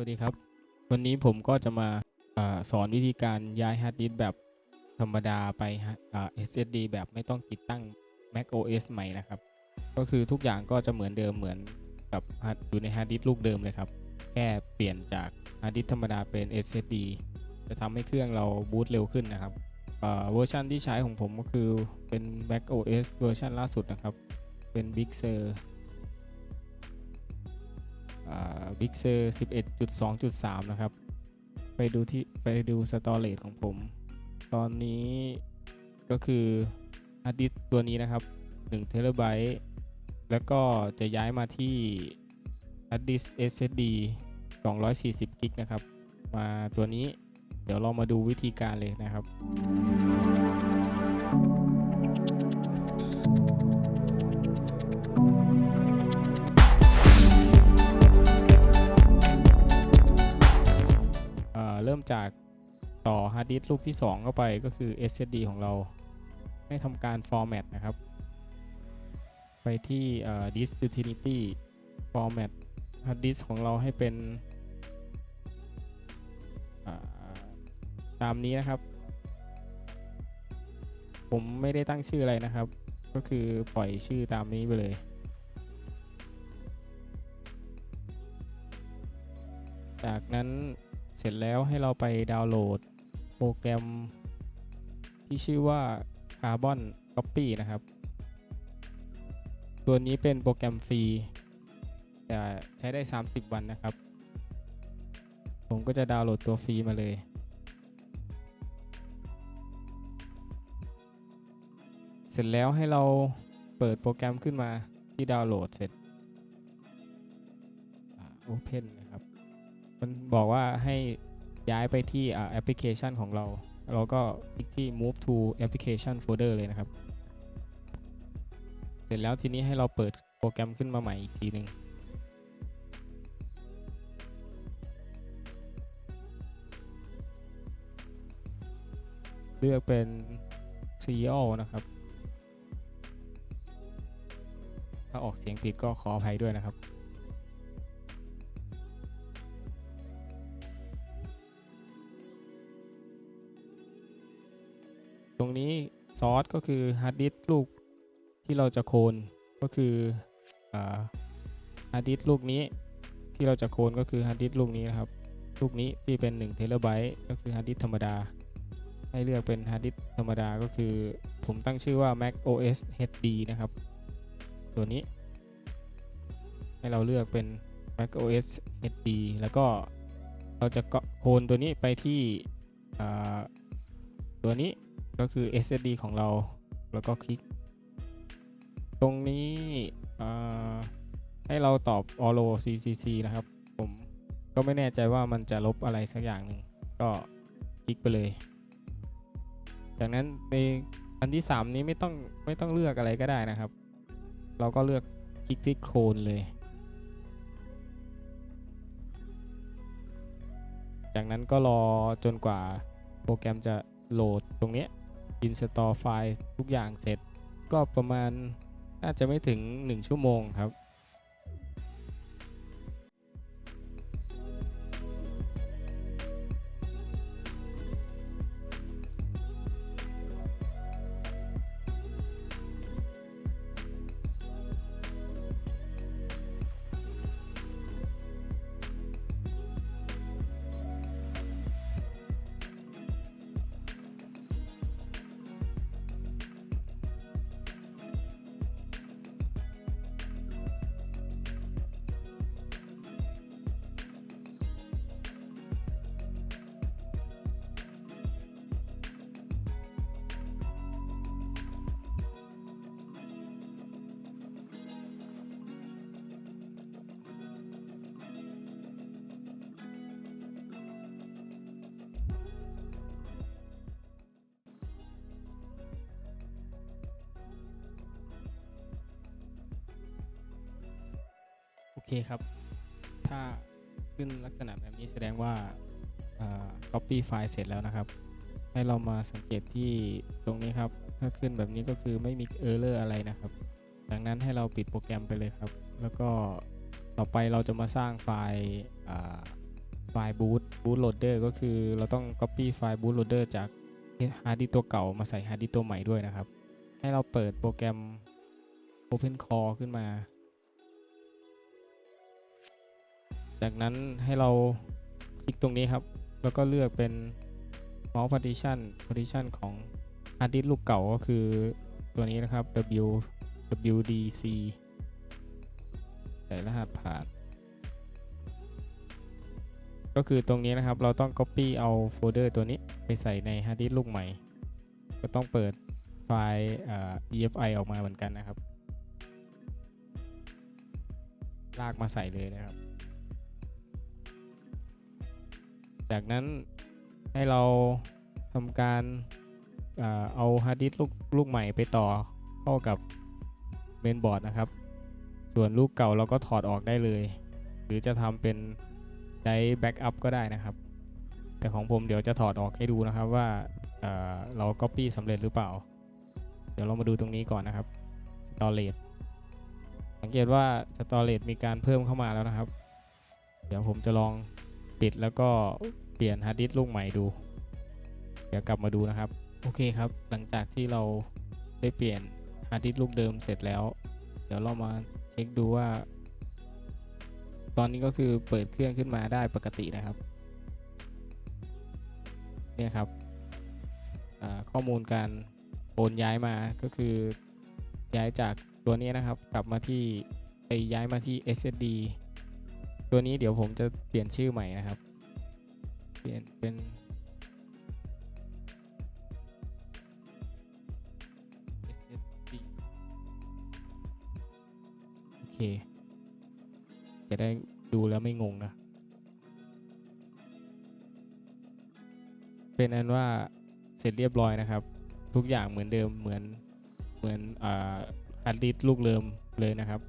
สวัสดีครับ วันนี้ผมก็จะมาอสอนวิธีการย้ายฮาร์ดดิสก์แบบธรรมดาไป SSD แบบไม่ต้องติดตั้ง Mac OS ใหม่นะครับ ก็คือทุกอย่างก็จะเหมือนเดิมเหมือนกับอยู่ในฮาร์ดดิสก์ลูกเดิมเลยครับ แค่เปลี่ยนจากฮาร์ดดิสก์ธรรมดาเป็น SSD จะทำให้เครื่องเราบูตเร็วขึ้นนะครับเวอร์ชันที่ใช้ของผมก็คือเป็น Mac OS เวอร์ชันล่าสุดนะครับ เป็น Big Sur บิ๊กเซอร์11.2.3 นะครับ ไปดูที่ไปดูสตอเรจของผม ตอนนี้ก็คือฮาร์ดดิสตัวนี้นะครับ1เทราไบต์แล้วก็จะย้ายมาที่ฮาร์ดดิส SSD 240กิกนะครับ มาตัวนี้เดี๋ยวเรามาดูวิธีการเลยนะครับ มจากต่อฮาร์ดดิสก์ลูกที่ 2 เข้าไปก็คือ SSD ของเรา ให้ทำการ format นะครับ ไปที่ disk utility format hard disk ของเราให้เป็นตามนี้นะครับ ผมไม่ได้ตั้งชื่ออะไรนะครับ ก็คือปล่อยชื่อตามนี้ไปเลยจากนั้น เสร็จแล้วให้เราไปดาวน์โหลดโปรแกรม ที่ชื่อว่า Carbon Copy นะครับ ตัวนี้เป็นโปรแกรมฟรีแต่ใช้ได้ 30 วันนะครับ ผมก็จะดาวน์โหลดตัวฟรีมาเลยเสร็จแล้วให้เราเปิดโปรแกรมขึ้นมาที่ดาวน์โหลดเสร็จอ่า Open นะครับ มันบอกว่าให้ย้ายไปที่แอปพลิเคชันของเรา เราก็คลิกที่ move to application folder เลยนะครับ เสร็จแล้วทีนี้ให้เราเปิดโปรแกรมขึ้นมาใหม่อีกทีหนึ่งเลือกเป็น Trial นะครับ ถ้าออกเสียงผิดก็ขออภัยด้วยนะครับ ตรงนี้ซอสก็คือฮาร์ดดิสก์ลูกที่เราจะโคนก็คือฮาร์ดดิสก์ลูกนี้ที่เราจะโคนก็คือฮาร์ดดิสก์ลูกนี้นะครับลูกนี้ที่เป็น1เทราไบต์ก็คือฮาร์ดดิสก์ธรรมดา ให้เลือกเป็นฮาร์ดดิสก์ธรรมดาก็คือผมตั้งชื่อว่า Mac OS HD นะครับ ตัวนี้ ให้เราเลือกเป็น Mac OS HD แล้วก็เราจะโคนตัวนี้ไปที่ตัวนี้ ก็คือ SSD ของเรา แล้วก็คลิก ตรงนี้ให้เราตอบ allo ccc นะครับ ผมก็ไม่แน่ใจว่ามันจะลบอะไรสักอย่างหนึ่งก็คลิกไปเลย จากนั้นในอันที่ 3 นี้ไม่ต้องไม่ต้องเลือกอะไรก็ได้นะครับ เราก็เลือกคลิกที่โคลนเลย จากนั้นก็รอจนกว่าโปรแกรมจะโหลดตรงนี้ install ไฟล์ทุกอย่างเสร็จ ก็ประมาณน่าจะไม่ถึง 1 ชั่วโมงครับ เคครับ ถ้าขึ้นลักษณะแบบนี้แสดงว่าา copy ไฟล์เสร็จแล้วนะครับ ให้เรามาสังเกตที่ตรงนี้ครับ ถ้าขึ้นแบบนี้ก็คือไม่มี error อะไรนะครับ ดังนั้นให้เราปิดโปรแกรมไปเลยครับ แล้วก็ต่อไปเราจะมาสร้างไฟล์ไฟล์ boot boot loader ก็คือเราต้อง copy ไฟล์ boot loader จากฮาร์ดดิสตัวเก่ามาใส่ฮาร์ดดิสตัวใหม่ด้วยนะครับ ให้เราเปิดโปรแกรม Open Core ขึ้นมา จากนั้นให้เราคลิกตรงนี้ครับ แล้วก็เลือกเป็น mouse partition partition ของฮาร์ดดิสลูกเก่าก็คือตัวนี้นะครับ W WDC ใส่รหัสผ่าน ก็คือตรงนี้นะครับเราต้อง Copy เอาโฟลเดอร์ตัวนี้ไปใส่ในฮาร์ดดิสก์ลูกใหม่ ก็ต้องเปิดไฟล์ EFI ออกมาเหมือนกันนะครับ ลากมาใส่เลยนะครับ จากนั้นให้เราทำการเอาฮาร์ดดิสก์ลูกลูกใหม่ไปต่อเข้ากับเมนบอร์ดนะครับ ส่วนลูกเก่าเราก็ถอดออกได้เลย หรือจะทำเป็นได้แบ็กอัพก็ได้นะครับ แต่ของผมเดี๋ยวจะถอดออกให้ดูนะครับว่าเอ่อเรา Copy สำเร็จหรือเปล่า เดี๋ยวเรามาดูตรงนี้ก่อนนะครับ Storage สังเกตว่า Storage มีการเพิ่มเข้ามาแล้วนะครับ เดี๋ยวผมจะลอง ปิดแล้วก็เปลี่ยนฮาร์ดดิสก์ลูกใหม่ดู เดี๋ยวกลับมาดูนะครับ โอเคครับ หลังจากที่เราได้เปลี่ยนฮาร์ดดิสก์ลูกเดิมเสร็จแล้ว เดี๋ยวเรามาเช็คดูว่า ตอนนี้ก็คือเปิดเครื่องขึ้นมาได้ปกตินะครับ เนี่ยครับข้อมูลการโอนย้ายมาก็คือย้ายจากตัวนี้นะครับ กลับมาที่ไปย้ายมาที่ SSD ตัวนี้เดี๋ยวผมจะเปลี่ยนชื่อใหม่นะครับ เปลี่ยนเป็น SSD โอเค จะได้ดูแล้วไม่งงนะ เป็นอันว่าเสร็จเรียบร้อยนะครับ ทุกอย่างเหมือนเดิมเหมือนเหมือนอ่าฮาร์ดดิสก์ลูกเดิมเลยนะครับ